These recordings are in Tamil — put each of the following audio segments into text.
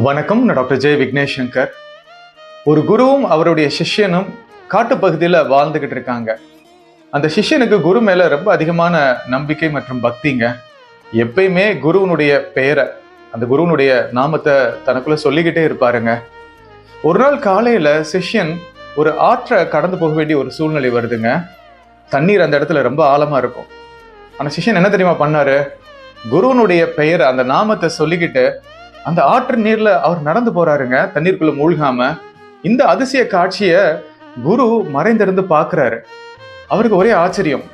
வணக்கம் நான் டாக்டர் ஜெய விக்னேஷ் சங்கர் ஒரு குருவும் அவருடைய சிஷ்யனும் காட்டுப்பகுதியில் வாழ்ந்துகிட்டு இருக்காங்க. அந்த சிஷ்யனுக்கு குரு மேல ரொம்ப அதிகமான நம்பிக்கை மற்றும் பக்திங்க. எப்பயுமே குருவனுடைய பெயரை அந்த குருவனுடைய நாமத்தை தனக்குள்ள சொல்லிக்கிட்டே இருப்பாருங்க. ஒரு நாள் காலையில சிஷ்யன் ஒரு ஆற்றை கடந்து போக வேண்டிய ஒரு சூழ்நிலை வருதுங்க. தண்ணீர் அந்த இடத்துல ரொம்ப ஆழமா இருக்கும். ஆனா சிஷ்யன் என்ன தெரியுமா பண்ணாரு? குருவனுடைய பெயரை அந்த நாமத்தை சொல்லிக்கிட்டு அந்த ஆற்று நீர்ல அவர் நடந்து போறாருங்க தண்ணீருக்குள்ள மூழ்காம. இந்த அதிசய காட்சிய குரு மறைந்திருந்து பார்க்கறாரு அவருக்கு ஒரே ஆச்சரியம்.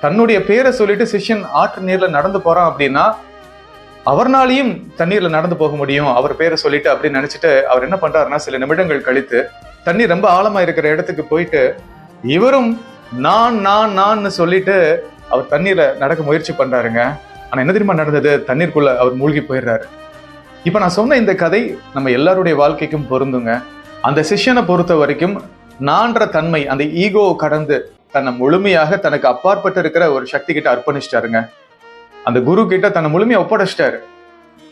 தன்னுடைய பேரை சொல்லிட்டு சிஷ்யன் ஆற்று நீர்ல நடந்து போறான் அப்படின்னா அவர்னாலையும் தண்ணீர்ல நடந்து போக முடியும். அவர் பேரை சொல்லிட்டு அப்படின்னு நினைச்சிட்டு அவர் என்ன பண்றாருன்னா சில நிமிடங்கள் கழித்து தண்ணீர் ரொம்ப ஆழமா இருக்கிற இடத்துக்கு போயிட்டு இவரும் நான் நான் நான் சொல்லிட்டு அவர் தண்ணீர்ல நடக்க முயற்சி பண்றாருங்க. ஆனா என்ன தெரியுமா நடந்தது? தண்ணீருக்குள்ள அவர் மூழ்கி போயிடுறாரு. இப்ப நான் சொன்ன இந்த கதை நம்ம எல்லாருடைய வாழ்க்கைக்கும் பொருந்துங்க. அந்த சிஷ்யனை பொறுத்த வரைக்கும் நான்ற தன்மை அந்த ஈகோ கடந்து தன்னை முழுமையாக தனக்கு அப்பாற்பட்டு இருக்கிற ஒரு சக்தி கிட்ட அர்ப்பணிச்சிட்டாருங்க. அந்த குரு கிட்ட தன்னை முழுமையாக ஒப்படைச்சிட்டாரு.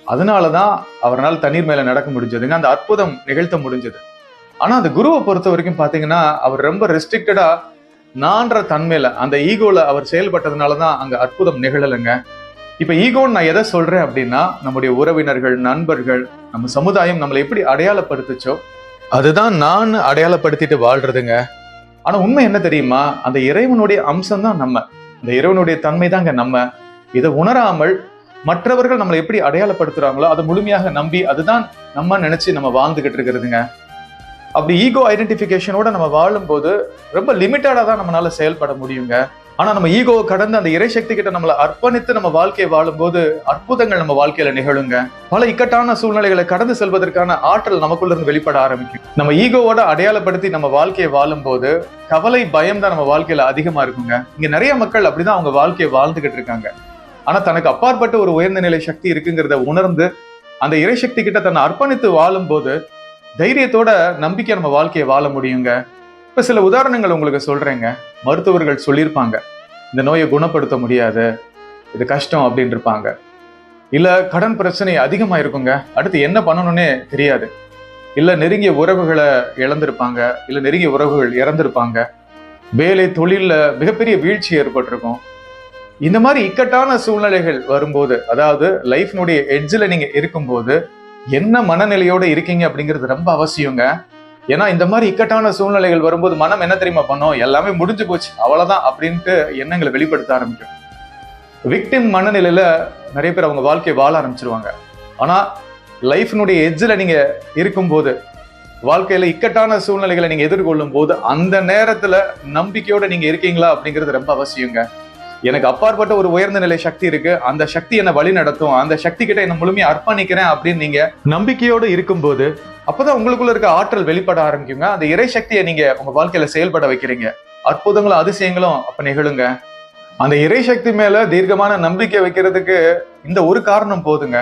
அதனாலதான் அவரால் தண்ணீர் மேல நடக்க முடிஞ்சதுங்க. அந்த அற்புதம் நிகழ்த்த முடிஞ்சது. ஆனா அந்த குருவை பொறுத்த வரைக்கும் பார்த்தீங்கன்னா அவர் ரொம்ப ரெஸ்ட்ரிக்டடா நான்ற தன்மையில அந்த ஈகோல அவர் செயல்பட்டதுனாலதான் அங்க அற்புதம் நிகழலைங்க. இப்போ ஈகோன்னு நான் எதை சொல்கிறேன் அப்படின்னா நம்முடைய உறவினர்கள் நண்பர்கள் நம்ம சமுதாயம் நம்மளை எப்படி அடையாளப்படுத்துச்சோ அதுதான் நான் அடையாளப்படுத்திட்டு வாழ்றதுங்க. ஆனால் உண்மை என்ன தெரியுமா? அந்த இறைவனுடைய அம்சம் தான் நம்ம. அந்த இறைவனுடைய தன்மை தாங்க நம்ம. இதை உணராமல் மற்றவர்கள் நம்மளை எப்படி அடையாளப்படுத்துறாங்களோ அதை முழுமையாக நம்பி அதுதான் நம்ம நினைச்சு நம்ம வாழ்ந்துகிட்டு இருக்கிறதுங்க. அப்படி ஈகோ ஐடென்டிஃபிகேஷனோட நம்ம வாழும்போது ரொம்ப லிமிட்டடாக தான் நம்மளால செயல்பட முடியுங்க. ஆனா நம்ம ஈகோவை கடந்து அந்த இறை சக்தி கிட்ட நம்மளை அர்ப்பணித்து நம்ம வாழ்க்கையை வாழும்போது அற்புதங்கள் நம்ம வாழ்க்கையில நிகழுங்க. பல இக்கட்டான சூழ்நிலைகளை கடந்து செல்வதற்கான ஆற்றல் நமக்குள்ள இருந்து வெளிப்பட ஆரம்பிக்கும். நம்ம ஈகோவோட அடையாளப்படுத்தி நம்ம வாழ்க்கையை வாழும்போது கவலை பயம் தான் நம்ம வாழ்க்கையில அதிகமா இருக்குங்க. இங்க நிறைய மக்கள் அப்படிதான் அவங்க வாழ்க்கையை வாழ்ந்துகிட்டு இருக்காங்க. ஆனா தனக்கு அப்பாற்பட்ட ஒரு உயர்ந்த நிலை சக்தி இருக்குங்கிறத உணர்ந்து அந்த இறைசக்தி கிட்ட தன்னை அர்ப்பணித்து வாழும்போது தைரியத்தோட நம்பிக்கை நம்ம வாழ்க்கையை வாழ முடியுங்க. இப்ப சில உதாரணங்கள் உங்களுக்கு சொல்றேங்க. மருத்துவர்கள் சொல்லியிருப்பாங்க. இந்த நோயை குணப்படுத்த முடியாது. இது கஷ்டம் அப்படின்னு இருப்பாங்க இல்ல கடன் பிரச்சனை அதிகமாக இருக்குங்க அடுத்து என்ன பண்ணணும்னே தெரியாது. இல்ல நெருங்கிய உறவுகளை இழந்திருப்பாங்க. இல்ல நெருங்கிய உறவுகள் இறந்திருப்பாங்க. வேலை தொழில்ல மிகப்பெரிய வீழ்ச்சி ஏற்பட்டிருக்கும். இந்த மாதிரி இக்கட்டான சூழ்நிலைகள் வரும்போது அதாவது லைஃப்னுடைய எட்ஜில் நீங்க இருக்கும்போது என்ன மனநிலையோட இருக்கீங்க அப்படிங்கிறது ரொம்ப அவசியங்க. ஏன்னா இந்த மாதிரி இக்கட்டான சூழ்நிலைகள் வரும்போது மனம் என்ன தெரியுமா பண்ணோம்? எல்லாமே முடிஞ்சு போச்சு. அவ்வளவுதான் அப்படின்ட்டு எண்ணங்களை வெளிப்படுத்த ஆரம்பிக்கும். விக்டிம் மனநிலையில நிறைய பேர் அவங்க வாழ்க்கையை வாழ ஆரம்பிச்சிருவாங்க. ஆனா லைஃப்னுடைய எஜ்ஜில் நீங்க இருக்கும்போது வாழ்க்கையில இக்கட்டான சூழ்நிலைகளை நீங்க எதிர்கொள்ளும் போது அந்த நேரத்துல நம்பிக்கையோட நீங்க இருக்கீங்களா அப்படிங்கிறது ரொம்ப அவசியங்க. எனக்கு அப்பாற்பட்ட ஒரு உயர்ந்த நிலை சக்தி இருக்கு. அந்த சக்தி என்னை வழி நடத்தும். அந்த சக்தி கிட்ட என்ன முழுமையா அர்ப்பணிக்கிறேன் அப்படின்னு நீங்க நம்பிக்கையோடு இருக்கும்போது அப்பதான் உங்களுக்குள்ள இருக்க ஆற்றல் வெளிப்பட ஆரம்பிக்குங்க. அந்த இறை சக்தியை நீங்க உங்க வாழ்க்கையில செயல்பட வைக்கிறீங்க. அற்புதங்களும் அதிசயங்களும் அப்ப நிகழுங்க. அந்த இறை சக்தி மேல தீர்க்கமான நம்பிக்கை வைக்கிறதுக்கு இந்த ஒரு காரணம் போதுங்க.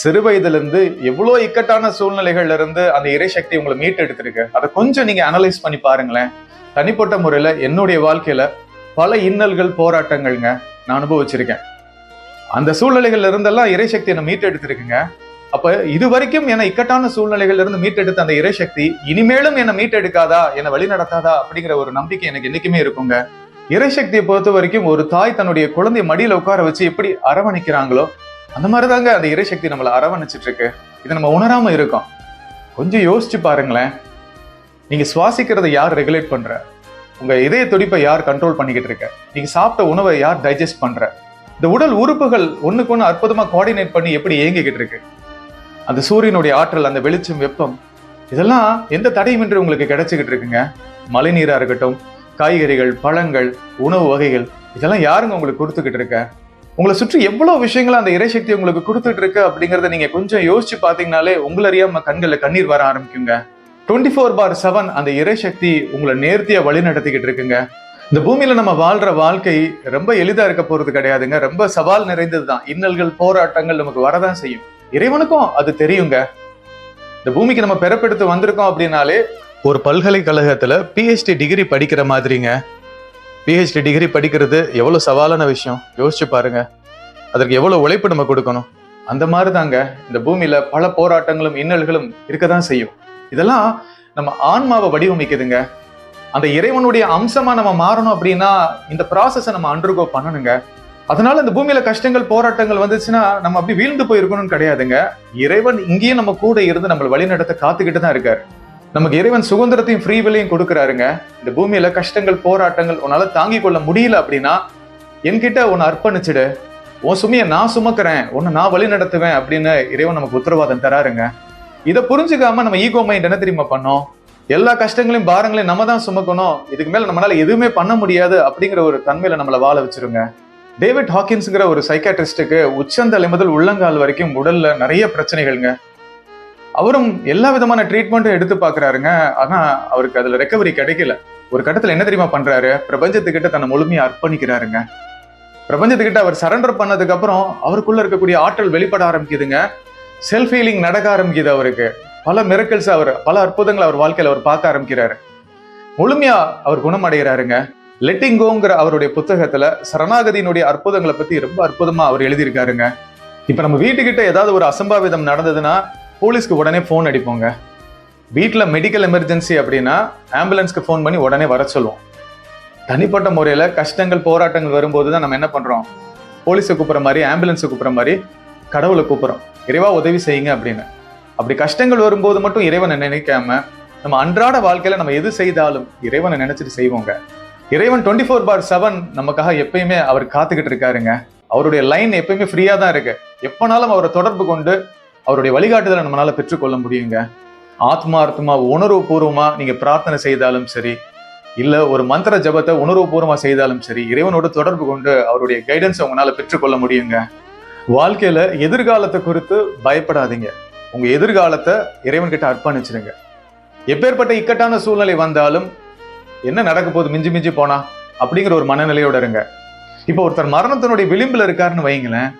சிறு வயதுல இருந்து எவ்வளோ இக்கட்டான சூழ்நிலைகள்ல இருந்து அந்த இறை சக்தி உங்களை மீட்டு எடுத்திருக்கு அதை கொஞ்சம் நீங்க அனலைஸ் பண்ணி பாருங்களேன். தனிப்பட்ட முறையில என்னுடைய வாழ்க்கையில பல இன்னல்கள் போராட்டங்கள்ங்க நான் அனுபவிச்சிருக்கேன். அந்த சூழ்நிலைகள்ல இருந்தெல்லாம் இறைசக்தி என்னை மீட்டெடுத்திருக்குங்க. அப்ப இது வரைக்கும் என்னை இக்கட்டான சூழ்நிலைகள்ல இருந்து மீட்டெடுத்த அந்த இறைசக்தி இனிமேலும் என்னை மீட்டெடுக்காதா என்னை வழி நடத்தாதா அப்படிங்கிற ஒரு நம்பிக்கை எனக்கு என்னைக்குமே இருக்குங்க. இறைசக்தியை பொறுத்த வரைக்கும் ஒரு தாய் தன்னுடைய குழந்தைய மடியில உட்கார வச்சு எப்படி அரவணைக்கிறாங்களோ அந்த மாதிரிதாங்க அந்த இறைசக்தி நம்மளை அரவணைச்சிட்டு இருக்கு இதை நம்ம உணராம இருக்கோம். கொஞ்சம் யோசிச்சு பாருங்களேன். நீங்க சுவாசிக்கிறதை யார் ரெகுலேட் பண்ற? உங்க இதய துடிப்பை யார் கண்ட்ரோல் பண்ணிக்கிட்டு இருக்க? நீங்க சாப்பிட்ட உணவை யார் டைஜஸ்ட் பண்ற? இந்த உடல் உறுப்புகள் ஒண்ணுக்கு ஒண்ணு அற்புதமா கோஆர்டினேட் பண்ணி எப்படி இயங்கிக்கிட்டு இருக்கு? அந்த சூரியனுடைய ஆற்றல் அந்த வெளிச்சம் வெப்பம் இதெல்லாம் எந்த தடையுமின்றி உங்களுக்கு கிடைச்சிக்கிட்டு இருக்குங்க. மழை நீரா இருக்கட்டும் காய்கறிகள் பழங்கள் உணவு வகைகள் இதெல்லாம் யாருங்க உங்களுக்கு கொடுத்துக்கிட்டு இருக்க? உங்களை சுற்றி எவ்வளவு விஷயங்கள் அந்த இறைசக்தி உங்களுக்கு கொடுத்துட்டு இருக்கு அப்படிங்கறத நீங்க கொஞ்சம் யோசிச்சு பார்த்தீங்கனாலே உங்களறியாம கண்களில் கண்ணீர் வர ஆரம்பிக்குங்க. டுவெண்ட்டி ஃபோர் பார் செவன் அந்த இறை சக்தி உங்களை நேர்த்தியா வழி நடத்திக்கிட்டு இருக்குங்க. இந்த பூமியில நம்ம வாழ்ற வாழ்க்கை ரொம்ப எளிதா இருக்க போறது கிடையாதுங்க. ரொம்ப சவால் நிறைந்தது தான் இன்னல்கள் போராட்டங்கள் நமக்கு வரதான் செய்யும். இறைவனுக்கும் அது தெரியுங்க. இந்த பூமிக்கு நம்ம பிறப்பெடுத்து வந்திருக்கோம் அப்படின்னாலே ஒரு பல்கலைக்கழகத்துல பிஹெச்டி டிகிரி படிக்கிற மாதிரிங்க. பிஹெச்டி டிகிரி படிக்கிறது எவ்வளவு சவாலான விஷயம். யோசிச்சு பாருங்க. அதற்கு எவ்வளவு உழைப்பு நம்ம கொடுக்கணும். அந்த மாதிரி தாங்க இந்த பூமியில பல போராட்டங்களும் இன்னல்களும் இருக்கதான் செய்யும். இதெல்லாம் நம்ம ஆன்மாவை வடிவமைக்குதுங்க. அந்த இறைவனுடைய அம்சமா நம்ம மாறணும் அப்படின்னா இந்த ப்ராசஸை நம்ம அண்டர்கோ பண்ணணுங்க. அதனால இந்த பூமியில கஷ்டங்கள் போராட்டங்கள் வந்துச்சுன்னா நம்ம அப்படி வீழ்ந்து போயிருக்கணும்னு கிடையாதுங்க. இறைவன் இங்கேயும் நம்ம கூட இருந்து நம்மளை வழிநடத்த காத்துக்கிட்டு தான் இருக்காரு. நமக்கு இறைவன் சுதந்திரத்தையும் ஃப்ரீவிலையும் கொடுக்குறாருங்க. இந்த பூமியில கஷ்டங்கள் போராட்டங்கள் உன்னால தாங்கிக் கொள்ள முடியல அப்படின்னா என்கிட்ட உன்னை அர்ப்பணிச்சிடு. உன் சுமையை நான் சுமக்கிறேன். உன்னை நான் வழி நடத்துவேன் அப்படின்னு இறைவன் நமக்கு உத்தரவாதம் தராருங்க. இதை புரிஞ்சுக்காம நம்ம ஈகோ மைண்ட் என்ன தெரியுமா பண்ணோம்? எல்லா கஷ்டங்களையும் பாரங்களையும் நம்ம தான் சுமக்கணும். இதுக்கு மேல நம்மளால எதுவுமே பண்ண முடியாது அப்படிங்கிற ஒரு தன்மையில நம்மளை வாழ வச்சிருங்க. டேவிட் ஹாக்கின்ஸுங்கிற ஒரு சைக்காட்ரிஸ்டுக்கு உச்சந்தலை முதல் உள்ளங்கால் வரைக்கும் உடல்ல நிறைய பிரச்சனைகள்ங்க. அவரும் எல்லா விதமான ட்ரீட்மெண்ட்டும் எடுத்து பாக்குறாருங்க ஆனா அவருக்கு அதுல ரெக்கவரி கிடைக்கல. ஒரு கட்டத்துல என்ன தெரியுமா பண்றாரு? பிரபஞ்சத்துக்கிட்ட தன்னை முழுமையை அர்ப்பணிக்கிறாருங்க. பிரபஞ்சத்துக்கிட்ட அவர் சரண்டர் பண்ணதுக்கு அப்புறம் அவருக்குள்ள இருக்கக்கூடிய ஆற்றல் வெளிப்பட ஆரம்பிக்குதுங்க. செல்ஃப் ஹீலிங் நடக்க ஆரம்பிக்குது அவருக்கு. பல மிரக்கல்ஸ் அவர் பல அற்புதங்களை அவர் வாழ்க்கையில அவர் பார்க்க ஆரம்பிக்கிறாரு. முழுமையா அவர் குணமடைகிறாருங்க. லெட்டிங்கோங்கிற அவருடைய புத்தகத்துல சரணாகதியினுடைய அற்புதங்களை பத்தி ரொம்ப அற்புதமா அவர் எழுதியிருக்காருங்க. இப்ப நம்ம வீட்டுக்கிட்ட ஏதாவது ஒரு அசம்பாவிதம் நடந்ததுன்னா போலீஸ்க்கு உடனே ஃபோன் அடிப்போங்க. வீட்டில் மெடிக்கல் எமர்ஜென்சி அப்படின்னா ஆம்புலன்ஸ்க்கு ஃபோன் பண்ணி உடனே வர சொல்லுவோம். தனிப்பட்ட முறையில் கஷ்டங்கள் போராட்டங்கள் வரும்போது தான் நம்ம என்ன பண்ணுறோம் போலீஸை கூப்பிட்ற மாதிரி ஆம்புலன்ஸை கூப்பிட்ற மாதிரி கடவுளை கூப்பிட்றோம். இறைவா உதவி செய்யுங்க அப்படின்னு. அப்படி கஷ்டங்கள் வரும்போது மட்டும் இறைவனை நினைக்காம நம்ம அன்றாட வாழ்க்கையில நம்ம எது செய்தாலும் இறைவனை நினைச்சிட்டு செய்வோங்க. இறைவன் டுவெண்ட்டி ஃபோர் பார் செவன் நமக்காக எப்பயுமே அவர் காத்துக்கிட்டு இருக்காருங்க. அவருடைய லைன் எப்பயுமே ஃப்ரீயா தான் இருக்கு. எப்பனாலும் அவரை தொடர்பு கொண்டு அவருடைய வழிகாட்டுதலை நம்மளால பெற்றுக்கொள்ள முடியுங்க. ஆத்மார்த்தமா உணர்வுபூர்வமா நீங்க பிரார்த்தனை செய்தாலும் சரி இல்ல ஒரு மந்திர ஜபத்தை உணர்வுபூர்வமா செய்தாலும் சரி இறைவனோடு தொடர்பு கொண்டு அவருடைய கைடன்ஸ் உங்களால பெற்றுக்கொள்ள முடியுங்க. வாழ்க்கையில எதிர்காலத்தை குறித்து பயப்படாதீங்க. உங்க எதிர்காலத்தை இறைவன்கிட்ட அர்ப்பணிச்சிருங்க. அர்ப்பணிச்சிடுங்க எப்பேற்பட்ட இக்கட்டான சூழ்நிலை வந்தாலும் என்ன நடக்க போகுது மிஞ்சி மிஞ்சி போனா அப்படிங்கிற ஒரு மனநிலையோட இருங்க. இப்போ ஒருத்தர் மரணத்தினுடைய விளிம்புல இருக்காருன்னு வைங்களேன்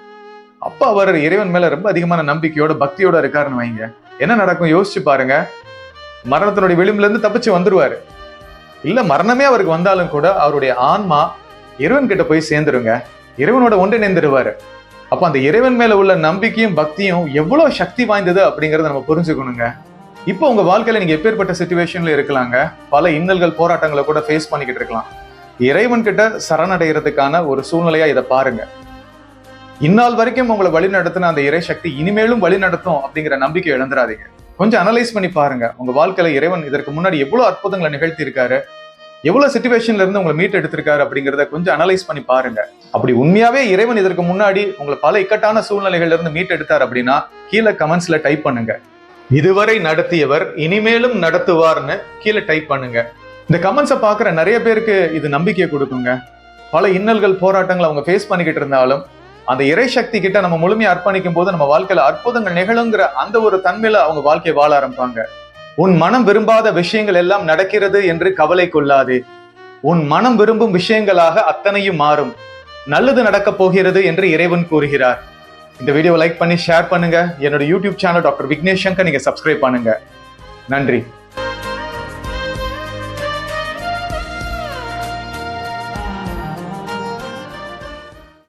அப்போ அவர் இறைவன் மேல ரொம்ப அதிகமான நம்பிக்கையோட பக்தியோட இருக்காருன்னு வைங்க என்ன நடக்கும் யோசிச்சு பாருங்க. மரணத்தினுடைய விளிம்புலேருந்து தப்பிச்சு வந்துருவாரு. இல்லை மரணமே அவருக்கு வந்தாலும் கூட அவருடைய ஆன்மா இறைவன் கிட்ட போய் சேர்ந்துருங்க. இறைவனோட ஒன்றிணைந்துருவாரு. அப்போ அந்த இறைவன் மேல உள்ள நம்பிக்கையும் பக்தியும் எவ்வளோ சக்தி வாய்ந்தது அப்படிங்கறத நம்ம புரிஞ்சுக்கணுங்க. இப்போ உங்க வாழ்க்கையில நீங்க எப்பேற்பட்ட சுச்சுவேஷன்ல இருக்கலாங்க? பல இன்னல்கள் போராட்டங்களை கூட ஃபேஸ் பண்ணிக்கிட்டு இருக்கலாம். இறைவன் கிட்ட சரணடைகிறதுக்கான ஒரு சூழ்நிலையா இதை பாருங்க. இந்நாள் வரைக்கும் உங்களை வழி நடத்தின அந்த இறை சக்தி இனிமேலும் வழி நடத்தும் அப்படிங்கிற நம்பிக்கை இழந்துடாதீங்க கொஞ்சம் அனலைஸ் பண்ணி பாருங்க. உங்க வாழ்க்கையில இறைவன் இதற்கு முன்னாடி எவ்வளவு அற்புதங்களை நிகழ்த்தி இருக்காரு எவ்வளவு சுச்சுவேஷன்ல இருந்து உங்களை மீட் எடுத்திருக்காரு அப்படிங்கறத கொஞ்சம் அனலைஸ் பண்ணி பாருங்க. அப்படி உண்மையாவே இறைவன் இதற்கு முன்னாடி உங்களை பல இக்கட்டான சூழ்நிலைகள்ல இருந்து மீட் எடுத்தார் அப்படின்னா கீழே கமெண்ட்ஸ்ல டைப் பண்ணுங்க. இதுவரை நடத்தியவர் இனிமேலும் நடத்துவார்னு கீழே டைப் பண்ணுங்க. இந்த கமெண்ட்ஸை பாக்குற நிறைய பேருக்கு இது நம்பிக்கையை கொடுக்குங்க. பல இன்னல்கள் போராட்டங்கள் அவங்க ஃபேஸ் பண்ணிக்கிட்டு இருந்தாலும் அந்த இறை சக்தி கிட்ட நம்ம முழுமையா அர்ப்பணிக்கும் போது நம்ம வாழ்க்கையில அற்புதங்கள் நிகழுங்கிற அந்த ஒரு தன்மையில அவங்க வாழ்க்கையை வாழ ஆரம்பிப்பாங்க. உன் மனம் விரும்பாத விஷயங்கள் எல்லாம் நடக்கிறது என்று கவலை கொள்ளாதே. உன் மனம் விரும்பும் விஷயங்களாக அத்தனையும் மாறும். நல்லது நடக்கப் போகிறது என்று இறைவன் கூறுகிறார். இந்த வீடியோ லைக் பண்ணி ஷேர் பண்ணுங்க. என்னோட YouTube channel doctor Vignesh Shankar நீங்க சப்ஸ்கிரைப் பண்ணுங்க. நன்றி.